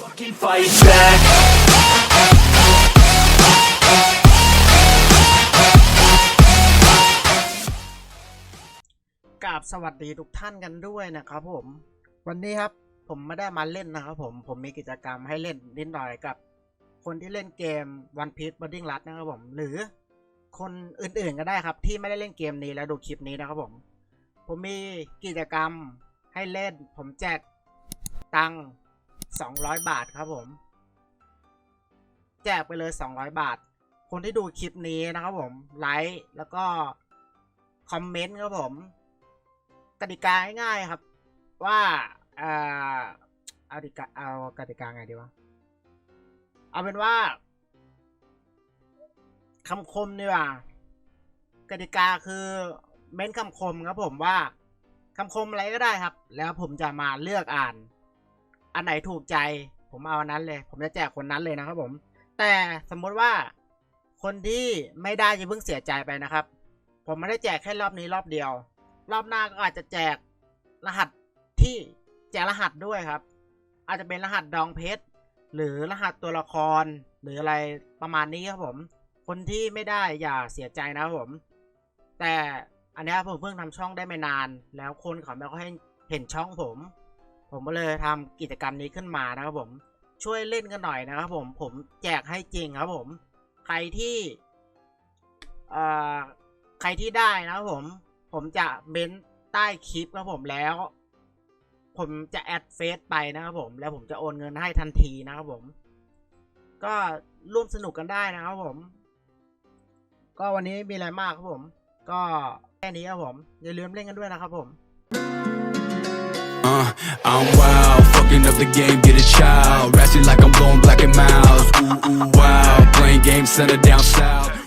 กราบสวัสดีทุกท่านกันด้วยนะครับผม วันนี้ครับผมไม่ได้มาเล่นนะครับผมผมมีกิจกรรมให้เล่นนิดหน่อยกับ คนที่เล่นเกม One Piece Binding r u s นะครับผม หรือคนอื่นๆก็ได้ครับ ที่ไม่ได้เล่นเกมนี้แล้วดูคลิปนี้นะครับผม ผมมีกิจกรรมให้เล่น ผมแจกตัง 200 บาทครับผม แจกไปเลย 200 บาท คนที่ดูคลิปนี้นะครับผม ไลค์แล้วก็คอมเมนต์ครับผมกติกาง่ายๆครับ ว่าเอ่อเอาดิกาเอากติกาไงดีวะ เอาเป็นว่าคำคมดีกว่ากติกาคือเม้นคำคมครับผมว่าคำคมอะไรก็ได้ครับ แล้วผมจะมาเลือกอ่าน อันไหนถูกใจ ผมเอาอันนั้นเลย ผมจะแจกคนนั้นเลยนะครับผม แต่สมมติว่าคนที่ไม่ได้จะเพิ่งเสียใจไปนะครับ ผมไม่ได้แจกแค่รอบนี้รอบเดียว รอบหน้าก็อาจจะแจกรหัสที่แจกรหัสด้วยครับ อาจจะเป็นรหัสดองเพชรหรือรหัสตัวละครหรืออะไรประมาณนี้ครับผม คนที่ไม่ได้อย่าเสียใจนะครับผม แต่อันนี้ผมเพิ่งทำช่องได้ไม่นาน แล้วคนเขาไม่ค่อยเห็นช่องผม ผมก็เลยทำกิจกรรมนี้ขึ้นมานะครับผมช่วยเล่นกันหน่อยนะครับผมผมแจกให้จริงครับผมใครที่ใครที่ได้นะครับผม ผมจะเม้นใต้คลิปครับผมแล้ว ผมจะแอดเฟซไปนะครับผม แล้วผมจะโอนเงินให้ทันทีนะครับผม ก็ร่วมสนุกกันได้นะครับผม ก็วันนี้ไม่มีอะไรมากครับผม ก็แค่นี้ครับผม อย่าลืมเล่นกันด้วยนะครับผม Uh, I'm wild, fucking up the game, get a child. Ratchet like I'm blowing black and miles. Ooh, ooh, wow. Playing games, center down south.